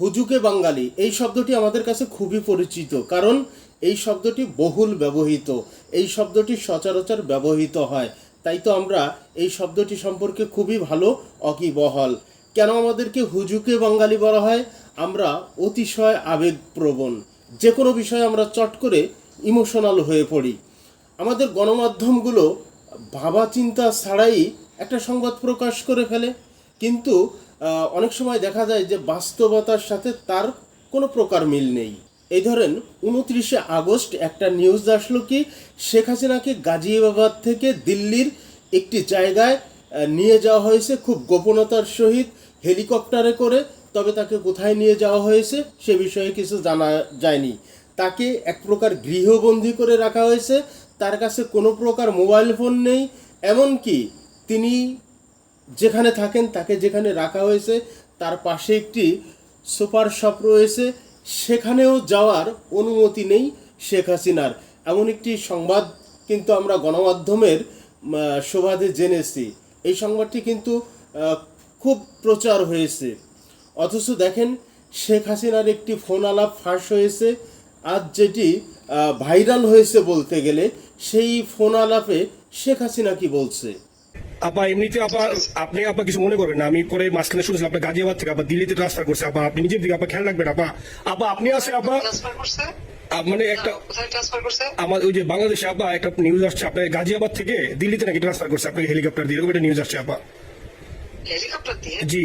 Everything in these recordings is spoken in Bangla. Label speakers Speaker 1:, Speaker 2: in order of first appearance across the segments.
Speaker 1: হুজুকে বাঙালি, এই শব্দটি আমাদের কাছে খুবই পরিচিত, কারণ এই শব্দটি বহুল ব্যবহৃত, এই শব্দটি সচরাচর ব্যবহৃত হয়। তাই তো আমরা এই শব্দটি সম্পর্কে খুবই ভালো, অকিবহল। কেন আমাদেরকে হুজুকে বাঙালি বলা হয়? আমরা অতিশয় আবেগপ্রবণ। যে কোনো বিষয়ে আমরা চট করে ইমোশনাল হয়ে পড়ি। আমাদের গণমাধ্যমগুলো ভাবা চিন্তা ছাড়াই একটা সংবাদ প্রকাশ করে ফেলে। কিন্তু অনেক সময় দেখা যায় যে বাস্তবতার সাথে তার কোনো প্রকার মিল নেই। এই ধরেন, উনত্রিশে আগস্ট একটা নিউজ আসলো কি, শেখ হাসিনাকে গাজিয়াবাদ থেকে দিল্লির একটি জায়গায় নিয়ে যাওয়া হয়েছে খুব গোপনতার সহিত, হেলিকপ্টারে করে, তবে তাকে কোথায় নিয়ে যাওয়া হয়েছে সে বিষয়ে কিছু জানা যায়নি। তাকে এক প্রকার গৃহবন্দী করে রাখা হয়েছে, তার কাছে কোনো প্রকার মোবাইল ফোন নেই, এমনকি তিনি যেখানে থাকেন, তাকে যেখানে রাখা হয়েছে, তার পাশে একটি সুপার শপ রয়েছে। সেখানেও যাওয়ার অনুমতি নেই শেখ হাসিনার। এমন একটি সংবাদ কিন্তু আমরা গণমাধ্যমের সুবাদে জেনেছি। এই সংবাদটি কিন্তু খুব প্রচার হয়েছে। অথচ দেখেন, শেখ হাসিনার একটি ফোন আলাপ ফাঁস হয়েছে। আজ যেটি ভাইরাল হয়েছে বলতে গেলে, সেই ফোন আলাপে শেখ হাসিনা কি বলছে?
Speaker 2: আপা এমনিতে আপা আপনি আপা কিছু মনে করবেন না। আমি পরে মাঝখানে শুনেছিলাম আপনার গাজিয়াবাদ থেকে আপা দিল্লিতে ট্রান্সফার করছে। আপা আপনি নিজের দিকে আপা খেয়াল রাখবেন আপা। আপা আপনি আছে আপা। মানে একটা আমার ওই যে বাংলাদেশে আপা একটা নিউজ আসছে আপনার গাজিয়াবাদ থেকে দিল্লিতে নাকি ট্রান্সফার করছে? আপনাকে হেলিকপ্টার দিয়ে এরকম একটা নিউজ আসছে আপা। জি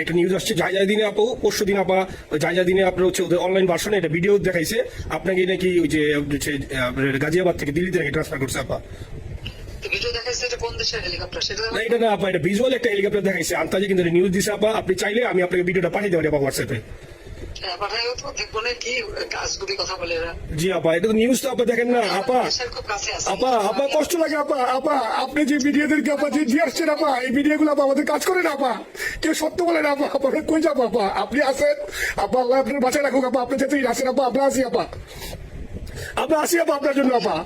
Speaker 2: একটা নিউজ আসছে যাই যাই দিনে আপু পরশু দিন আপা যাই যাই দিনে আপনার হচ্ছে ওদের অনলাইন ভার্সনে একটা ভিডিও দেখাইছে। আপনাকে নাকি ওই যে গাজিয়াবাদ থেকে দিল্লিতে নাকি ট্রান্সফার করছে আপা।
Speaker 3: ভিডিও দেখাচ্ছে এটা কোন দেশের হেলিকপ্টার সেটা
Speaker 2: না এটা না আপা এটা ভিজুয়াল একটা হেলিকপ্টার দেখাইছে। আন্তাজে কিন্তু নিউজ দিছে আপা আপনি চাইলে আমি আপনাকে ভিডিওটা পাঠিয়ে দেবো আপা হোয়াটসঅ্যাপে
Speaker 3: পাঠাইও তো দেখব না কি কাজগুলি কথা বলে এরা।
Speaker 2: জি আপা এটা তো নিউজ তো আপা দেখেন না আপা।
Speaker 3: দেশের খুব কাছে আছে।
Speaker 2: আপা আপা কষ্ট লাগে আপা আপা আপনি যে ভিডিওদেরকে আপা যে দিয়ে আসছেন আপা এই ভিডিওগুলো আপা আমাদের কাজ করে না আপা। কেউ সত্য বলে না আপা আপা কই যাব আপা? আপনি আসেন আপা আল্লাহ আপনার বাঁচায় রাখুক আপা আপনি যেতেই আসেন আপা আমরা আসি আপা। আমরা আসি আপা আপনার জন্য আপা।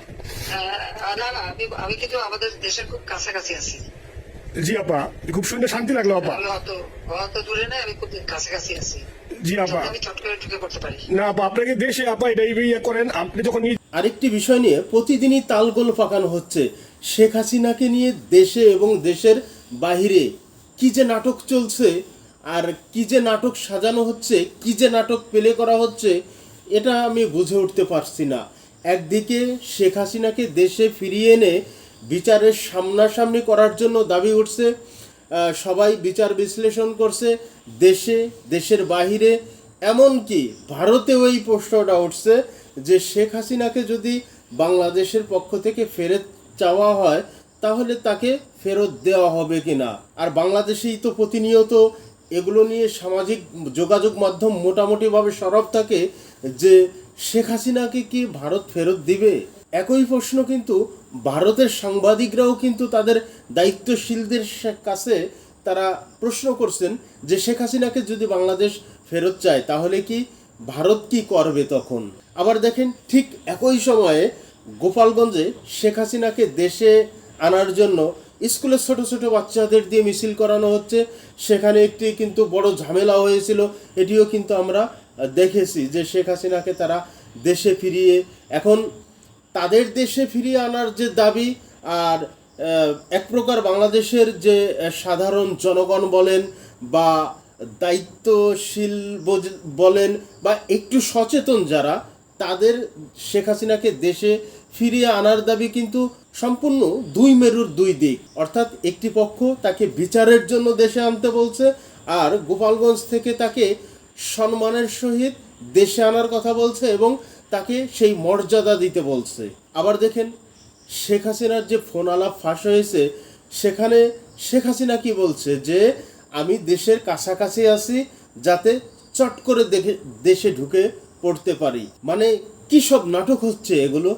Speaker 3: না না আমি আমি কিন্তু আমাদের দেশের খুব কাছাকাছি আছি।
Speaker 2: জি আপা খুব শুনে শান্তি লাগল আপা।
Speaker 3: অত দূরে নেই আমি খুব কাছাকাছি আছি।
Speaker 2: জি আপা।
Speaker 3: আমি চট করে ঢুকে পড়তে পারি।
Speaker 2: না আপা আপনাকে দেশে আপা এটা ইয়ে করেন? আপনি যখন
Speaker 1: আরেকটি বিষয় নিয়ে প্রতিদিনই তালগোল পাকানো হচ্ছে। শেখ হাসিনাকে নিয়ে দেশে এবং দেশের বাহিরে কি যে নাটক চলছে আর কি যে নাটক সাজানো হচ্ছে কি যে নাটক প্লে করা হচ্ছে এটা আমি বুঝে উঠতে পারছি না। একদিকে শেখ হাসিনাকে দেশে ফিরিয়ে এনে বিচারের সামনাসামনি করার জন্য দাবি উঠছে সবাই বিচার বিশ্লেষণ করছে, দেশে, দেশের বাহিরে, এমনকি ভারতেও এই প্রশ্নটা উঠছে যে শেখ হাসিনাকে যদি বাংলাদেশের পক্ষ থেকে ফেরত চাওয়া হয়, তাহলে তাকে ফেরত দেওয়া হবে কিনা? আর বাংলাদেশেই তো প্রতিনিয়ত এগুলো নিয়ে সামাজিক যোগাযোগ মাধ্যম মোটামুটিভাবে সরব থাকে যে শেখ হাসিনাকে কি ভারত ফেরত দিবে? একই প্রশ্ন কিন্তু ভারতের সাংবাদিকরাও কিন্তু তাদের দায়িত্বশীলদের কাছে তারা প্রশ্ন করছেন যে শেখ হাসিনাকে যদি বাংলাদেশ ফেরত চায়, তাহলে কি ভারত কি করবে তখন? আবার দেখেন ঠিক একই সময়ে গোপালগঞ্জে শেখ হাসিনাকে দেশে আনার জন্য স্কুলের ছোট ছোট বাচ্চাদের দিয়ে মিছিল করানো হচ্ছে। সেখানে একটি কিন্তু বড় ঝামেলা হয়েছিল। এটিও কিন্তু আমরা দেখেছি যে শেখ হাসিনাকে তারা দেশে ফিরিয়ে, এখন তাদের দেশে ফিরিয়ে আনার যে দাবি আর এক প্রকার বাংলাদেশের যে সাধারণ জনগণ বলেন বা দায়িত্বশীল বলেন বা একটু সচেতন যারা, তাদের শেখ হাসিনাকে দেশে ফিরিয়ে আনার দাবি কিন্তু সম্পূর্ণ দুই মেরুর দুই দিক। অর্থাৎ একটি পক্ষ তাকে বিচারের জন্য দেশে আনতে বলছে আর গোপালগঞ্জ থেকে তাকে সম্মানের সহিত দেশে আনার কথা বলছে এবং তাকে সেই মর্যাদা দিতে বলছে। আবার দেখেন, শেখ হাসিনার যে ফোন আলাপ ফাঁস হয়েছে, সেখানে শেখ হাসিনা কি বলছে যে, আমি দেশের কাছাকাছি আছি যাতে চট করে দেখে, দেশে ঢুকে পড়তে পারি। মানে কি সব নাটক হচ্ছে এগুলো?